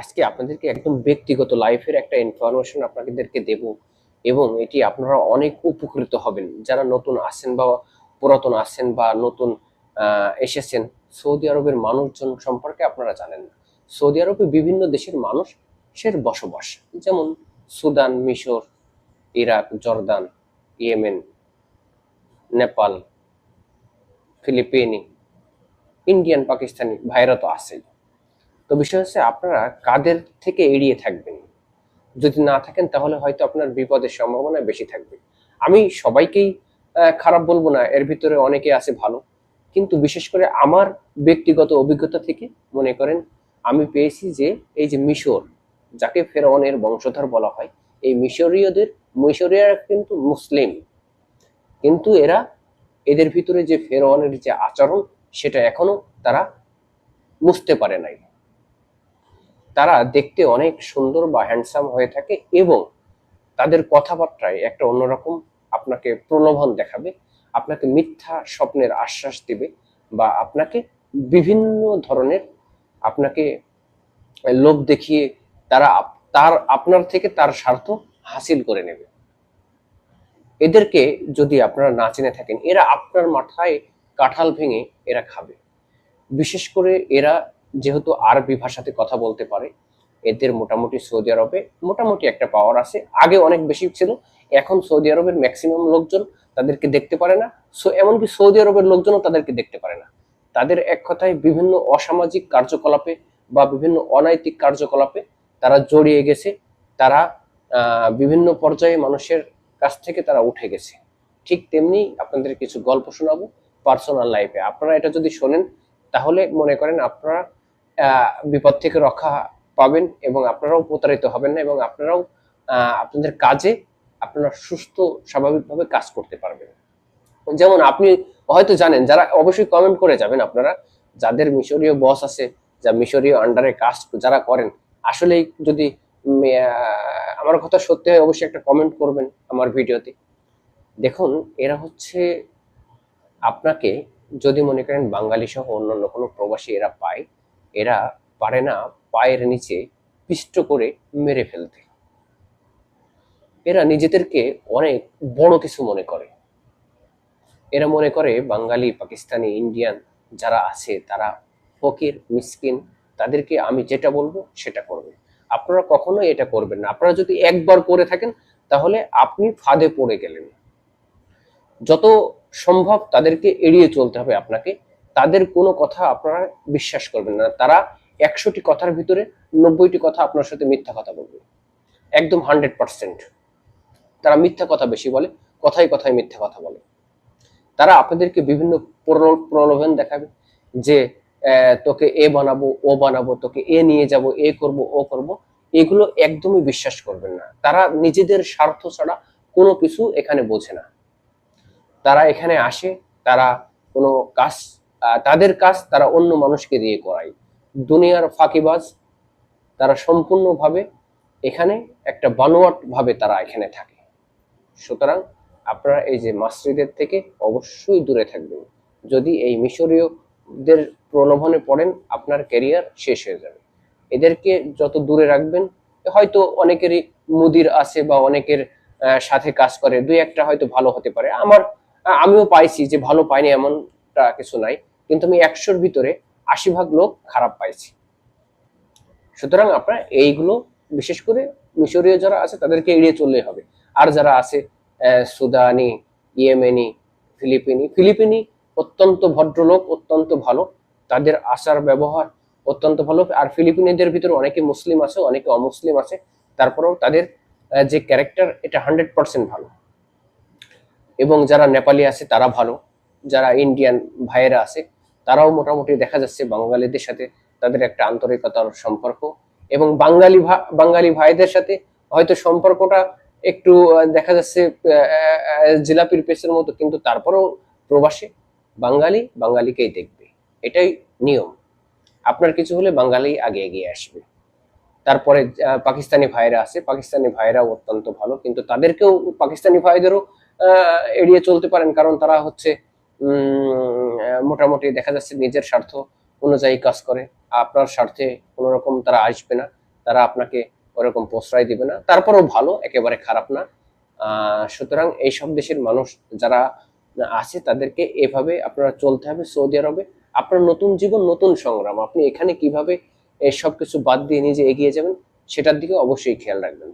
আজকে আপনাদেরকে একদম ব্যক্তিগত লাইফের একটা ইনফরমেশন আপনাদেরকে দেব এবং এটি আপনারা অনেক উপকৃত হবেন। যারা নতুন আসেন বা পুরাতন আসেন বা নতুন এসেছেন, সৌদি আরবের মানুষজন সম্পর্কে আপনারা জানেন না। সৌদি আরবে বিভিন্ন দেশের মানুষের বসবাস, যেমন সুদান, মিশর, ইরাক, জর্দান, ইয়েমেন, নেপাল, ফিলিপিনি, ইন্ডিয়ান, পাকিস্তানি, ভাইরা তো আছেই। তো বিষয় হচ্ছে আপনারা কাদের থেকে এড়িয়ে থাকবেন? যদি না থাকেন, তাহলে হয়তো আপনার বিপদের সম্ভাবনা বেশি থাকবে। আমি সবাইকেই খারাপ বলব না, এর ভিতরে অনেকে আছে ভালো। কিন্তু বিশেষ করে আমার ব্যক্তিগত অভিজ্ঞতা থেকে মনে করেন, আমি পেয়েছি যে এই যে মিশর, যাকে ফেরাউনের বংশধর বলা হয়, এই মিশরীয়দের, মিশরীয়রা কিন্তু মুসলিম। কিন্তু এরা এদের ভিতরে যে ফেরাউনের যে আচরণ, সেটা এখনও তারা বুঝতে পারে নাই। তারা দেখতে অনেক সুন্দর বা হ্যান্ডসাম হয়ে থাকে এবং তাদের কথাবার্তায় একটা অন্যরকম আপনাকে প্রলোভন দেখাবে, আপনাকে মিথ্যা স্বপ্নের আশ্বাস দিবে বা আপনাকে বিভিন্ন ধরনের আপনাকে লোভ দেখিয়ে তারা তার, আপনার থেকে তার স্বার্থ হাসিল করে নেবে। এদেরকে যদি আপনারা না চিনে থাকেন, এরা আপনার মাথায় কাঁঠাল ভেঙে এরা খাবে। বিশেষ করে এরা যেহেতু আরবি ভাষাতে কথা বলতে পারে, এদের মোটামুটি সৌদি আরবে মোটামুটি একটা পাওয়ার আছে। আগে অনেক বেশি ছিল, এখন সৌদি আরবের ম্যাক্সিমাম লোকজন তাদেরকে দেখতে পারে না। সো এমনকি সৌদি আরবের লোকজনও তাদেরকে দেখতে পারে না। তাদের এক কথায় বিভিন্ন অসামাজিক কার্যকলাপে বা বিভিন্ন অনৈতিক কার্যকলাপে তারা জড়িয়ে গেছে। তারা বিভিন্ন পর্যায়ে মানুষের কাছ থেকে তারা উঠে গেছে। ঠিক তেমনি আপনাদের কিছু গল্প শোনাবো পার্সোনাল লাইফে আপনারা এটা যদি শোনেন, তাহলে মনে করেন আপনারা বিপদ থেকে রক্ষা পাবেন এবং আপনারাও প্রতারিত হবেন না এবং আপনারাও আপনাদের কাজে আপনারা সুস্থ, স্বাভাবিকভাবে কাজ করতে পারবেন। যেমন আপনি হয়তো জানেন, যারা অবশ্যই কমেন্ট করে যাবেন আপনারা, যাদের মিশরীয় বস আছে, যা মিশরীয় আন্ডারে কাজ যারা করেন আসলে যদি আমার কথা সত্যি হয়, অবশ্যই একটা কমেন্ট করবেন আমার ভিডিওতে। দেখুন, এরা হচ্ছে আপনাকে যদি মনে করেন বাঙালি সহ অন্যান্য কোনো প্রবাসী এরা পায় এরা পারে না পায়ের নিচে পিষ্ট করে মেরে ফেলতে। এরা নিজেদেরকে অনেক বড় কিছু মনে করে। এরা মনে করে বাঙালি, পাকিস্তানি, ইন্ডিয়ান যারা আছে, তারা ফকির, মিসকিন, তাদেরকে আমি যেটা বলব সেটা করবে। আপনারা কখনোই এটা করবেন না। আপনারা যদি একবার করে থাকেন, তাহলে আপনি ফাঁদে পড়ে গেলেন। যত সম্ভব তাদেরকে এড়িয়ে চলতে হবে আপনাকে। তাদের কোনো কথা আপনারা বিশ্বাস করবেন না। তারা একশোটি কথার ভিতরে নব্বইটি কথা আপনার সাথে মিথ্যা কথা বলবে। একদম হান্ড্রেড পার্সেন্ট। তারা মিথ্যা কথা বেশি বলে, কথায় কথায় মিথ্যা কথা বলে। তারা আপনাদেরকে বিভিন্ন প্রলো- প্রলোভন দেখাবে যে তোকে এ বানাবো, ও বানাবো, তোকে এ নিয়ে যাব, এ করব, ও করব। এগুলো একদমই বিশ্বাস করবেন না। তারা নিজেদের স্বার্থ ছাড়া কোনো কিছু এখানে বোঝে না। তারা এখানে আসে, তারা কোনো কাজ তাদের কাজ তারা অন্য মানুষকে দিয়ে করায়। দুনিয়ার ফাঁকিবাজ তারা সম্পূর্ণভাবে এখানে একটা বানোয়াট ভাবে তারা এখানে থাকে। সুতরাং আপনারা এই যে মাসজিদের থেকে অবশ্যই দূরে থাকবেন। যদি এই মিশরীয়দের প্রলোভনে পড়েন, আপনার ক্যারিয়ার শেষ হয়ে যাবে। এদেরকে যত দূরে রাখবেন, হয়তো অনেকেরই মুদির আছে বা অনেকের সাথে কাজ করে। দুই একটা হয়তো ভালো হতে পারে। আমার, আমিও পাইছি যে ভালো পাইনি এমনটা কিছু নাই। কিন্তু আমি একশোর ভিতরে আশি ভাগ লোক খারাপ পাইছি। সুতরাং আপনারা এইগুলো বিশেষ করে মিশরীয় যারা আছে, তাদেরকে এড়িয়ে চললেই হবে। আর যারা আছে সুদানি, ইয়েমেনি, ফিলিপিনি ফিলিপিনি অত্যন্ত ভদ্রলোক, অত্যন্ত ভালো। তাদের আচার ব্যবহার অত্যন্ত ভালো। আর ফিলিপিনিদের ভিতরে অনেকে মুসলিম আছে, অনেকে অমুসলিম আছে। তারপরেও তাদের যে ক্যারেক্টার এটা হান্ড্রেড পার্সেন্ট ভালো। এবং যারা নেপালি আছে, তারা ভালো। যারা ইন্ডিয়ান ভাইয়েরা আছে তারাও মোটামুটি দেখা যাচ্ছে বাঙালিদের সাথে তাদের একটা আন্তরিকতার সম্পর্ক এবং বাঙালি বাঙালি ভাইদের সাথে হয়তো সম্পর্কটা একটু দেখা যাচ্ছে জিলাপির পেসের মতো, কিন্তু তারপরেও প্রবাসে বাঙালি বাঙালিকেই দেখবে। এটাই নিয়ম। আপনার কিছু হলে বাঙালি আগে এগিয়ে আসবে। তারপরে পাকিস্তানি ভাইরা আছে, পাকিস্তানি ভাইরাও অত্যন্ত ভালো, কিন্তু তাদেরকেও পাকিস্তানি ভাইদেরও এড়িয়ে চলতে পারেন, কারণ তারা হচ্ছে মোটামুটি দেখা যাচ্ছে নিজের স্বার্থ অনুযায়ী কাজ করে। আপনার স্বার্থে কোনো রকম তারা আসবে না, তারা আপনাকে ওরকম প্রশ্রয় দিবে না। তারপরেও ভালো, একেবারে খারাপ না। সুতরাং এইসব দেশের মানুষ যারা আছে, তাদেরকে এভাবে আপনারা চলতে হবে সৌদি আরবে। আপনার নতুন জীবন, নতুন সংগ্রাম। আপনি এখানে কীভাবে এসব কিছু বাদ দিয়ে নিজে এগিয়ে যাবেন, সেটার দিকে অবশ্যই খেয়াল রাখবেন।